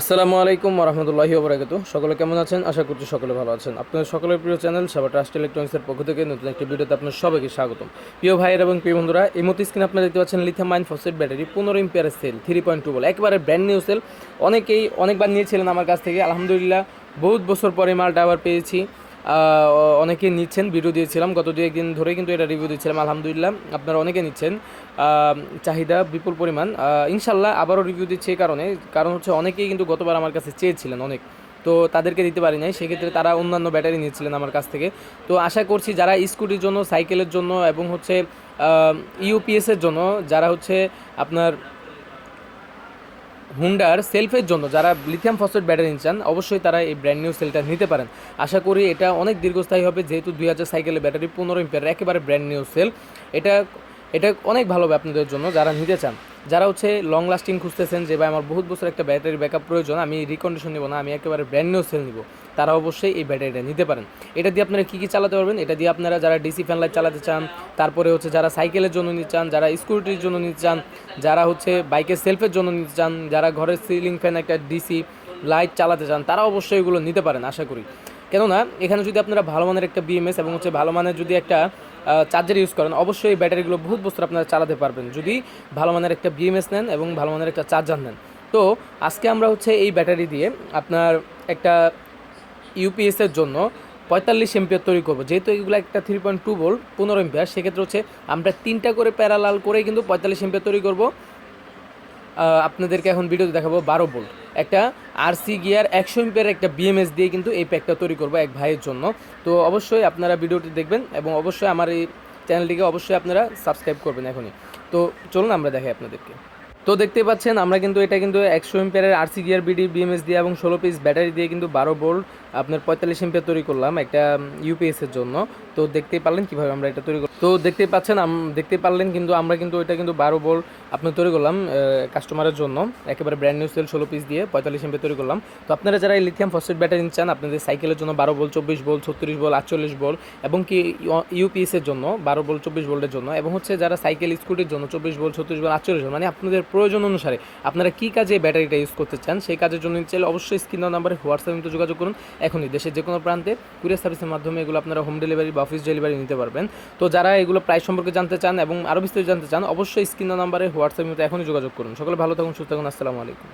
আসসালামু আলাইকুম রহমতুল্লাহি ওবরাকাত সকলে কেমন আছেন? আশা করছি সকলে ভালো আছেন। আপনাদের সকলের প্রিয় চ্যানেল সাবা ট্রাস্ট ইলেকট্রনিক্সের পক্ষ থেকে নতুন একটি ভিডিওতে আপনার সবাইকে স্বাগতম। প্রিয় ভাইয়ের এবং প্রিয় বন্ধুরা, এই মতো স্ক্রিন আপনারা দেখতে পাচ্ছেন লিথিয়াম মাইন ফসফেট ব্যাটারি পনেরো ইম্পিয়ারের সেল থ্রি পয়েন্ট টু বল একেবারে ব্র্যান্ড নিউ সেল অনেকেই অনেকবার নিয়েছিলেন আমার কাছ থেকে। আলহামদুলিল্লাহ, বহুত বছর পরে মালটা আবার পেয়েছি। অনেকে নিচ্ছেন ভিডিও দিয়েছিলাম, গত দু একদিন ধরে কিন্তু এটা রিভিউ দিচ্ছিলাম, আলহামদুলিল্লাহ। আপনারা অনেকে নিচ্ছেন। চাহিদা বিপুল পরিমাণ। ইনশাল্লাহ আবারও রিভিউ দিচ্ছে এই কারণে। কারণ হচ্ছে অনেকেই কিন্তু গতবার আমার কাছে চেয়েছিলেন অনেক। তো তাদেরকে দিতে পারি নাই। সেক্ষেত্রে তারা অন্যান্য ব্যাটারি নিয়েছিলেন আমার কাছ থেকে। তো আশা করছি যারা স্কুটির জন্য সাইকেলের জন্য এবং হচ্ছে ইউপিএসের জন্য, যারা হচ্ছে আপনার হুন্ডার সেলফের জন্য যারা লিথিয়াম ফসফেট ব্যাটারি চান, অবশ্যই তারা এই ব্র্যান্ড নিউ সেলটা নিতে পারেন। আশা করি এটা অনেক দীর্ঘস্থায়ী হবে, যেহেতু দুই হাজার সাইকেলের ব্যাটারি পনেরো ইম্পিয়ার একেবারে ব্র্যান্ড নিউ সেল এটা এটা অনেক ভালো হবে আপনাদের জন্য যারা নিতে চান। যারা হচ্ছে লং লাস্টিং খুঁজতেছেন যে ভাই আমার বহুত বছর একটা ব্যাটারি ব্যাকআপ প্রয়োজন, আমি রিকন্ডিশন নিব না, আমি একেবারে ব্র্যান্ড নিউ সেল নিব। তারা অবশ্যই এই ব্যাটারিটা নিতে পারেন। এটা দিয়ে আপনারা কী কী চালাতে পারবেন? এটা দিয়ে আপনারা যারা ডিসি ফ্যান লাইট চালাতে চান, তারপরে হচ্ছে যারা সাইকেলের জন্য নিতে চান, যারা স্কুটির জন্য নিতে চান, যারা হচ্ছে বাইকের সেলফের জন্য নিতে চান, যারা ঘরের সিলিং ফ্যান, একটা ডিসি লাইট চালাতে চান, তারা অবশ্যই এগুলো নিতে পারেন, আশা করি। কেননা, এখানে যদি আপনারা ভালো মানের একটা বিএমএস এবং হচ্ছে ভালো মানের যদি একটা চার্জার ইউজ করেন, অবশ্যই এই ব্যাটারিগুলো বহুত বস্তু আপনারা চালাতে পারবেন। যদি ভালো মানের একটা বিএমএস নেন এবং ভালো মানের একটা চার্জার নেন। তো, আজকে আমরা হচ্ছে এই ব্যাটারি দিয়ে আপনার একটা ইউপিএসের জন্য পঁয়তাল্লিশ এম্পিয়ার তৈরি করব। যেহেতু এগুলো একটা থ্রি পয়েন্ট টু ভোল্ট পনেরো এম্পিয়ার সেক্ষেত্রে হচ্ছে আমরা তিনটা করে প্যারালাল করে কিন্তু পঁয়তাল্লিশ এম্পিয়ার তৈরি করব। আপনাদেরকে এখন ভিডিওতে দেখাবো বারো ভোল্ট একটা আরসি গিয়ার একশো এম্পিয়ার একটা বিএমএস দিয়ে কিন্তু এই প্যাকটা তৈরি করব এক ভাইয়ের জন্য। তো অবশ্যই আপনারা ভিডিওটি দেখবেন এবং অবশ্যই আমার এই চ্যানেলটিকে অবশ্যই আপনারা সাবস্ক্রাইব করবেন এখনই। তো চলুন আমরা দেখাই আপনাদেরকে। তো দেখতে পাচ্ছেন, আমরা কিন্তু এটা কিন্তু একশো এম্পিয়ারের আরসি গিয়ার বিডি বিএমএস দিয়ে এবং ষোলো পিস ব্যাটারি দিয়ে কিন্তু বারো ভোল্ট আপনার পঁয়তাল্লিশ এম্পিয়ার তৈরি করলাম একটা ইউপিএস এর জন্য। তো দেখতেই পারলেন কীভাবে আমরা এটা তৈরি করলাম তো দেখতে পাচ্ছেন দেখতে পারলেন কিন্তু আমরা কিন্তু এটা কিন্তু বারো ভোল্ট আপনার তৈরি করলাম কাস্টমারের জন্য। একেবারে ব্র্যান্ড নিউ সেল ষোলো পিস দিয়ে পঁয়তাল্লিশ এম্পিয়ার তৈরি করলাম। তো আপনারা যারা লিথিয়াম ফসফেট ব্যাটারি চান, আপনাদের সাইকেলের জন্য বারো ভোল্ট চব্বিশ ভোল্ট ছত্রিশ ভোল্ট আটচল্লিশ ভোল্ট এবং কি ইউপিএস এর জন্য বারো ভোল্ট চব্বিশ ভোল্টের জন্য এবং হচ্ছে যারা সাইকেল স্কুটির জন্য চব্বিশ ভোল্ট ছত্রিশ ভোল্ট আটচল্লিশ ভোল্ট মানে আপনাদের প্রয়োজন অনুসারে আপনারা কী কাজে ব্যাটারিটা ইউজ করতে চান, সেই কাজের জন্য চাইলে অবশ্যই স্ক্রিন নাম্বারে হোয়াটসঅ্যাপ যোগাযোগ করুন। এখনই দেশের যে কোনো প্রান্তে কুরিয়ার সার্ভিসের মাধ্যমে এগুলো আপনারা হোম ডেলিভারি বা অফিস ডেলিভারি নিতে পারবেন। তো যারা এগুলো প্রাইস সম্পর্কে জানতে চান এবং আরও বিস্তারিত জানতে চান, অবশ্যই স্ক্রিন নাম্বারে হোয়াটসঅ্যাপ এখনই যোগাযোগ করুন। সকলে ভালো থাকুন, সুস্থ থাকুন, আসসালামু আলাইকুম।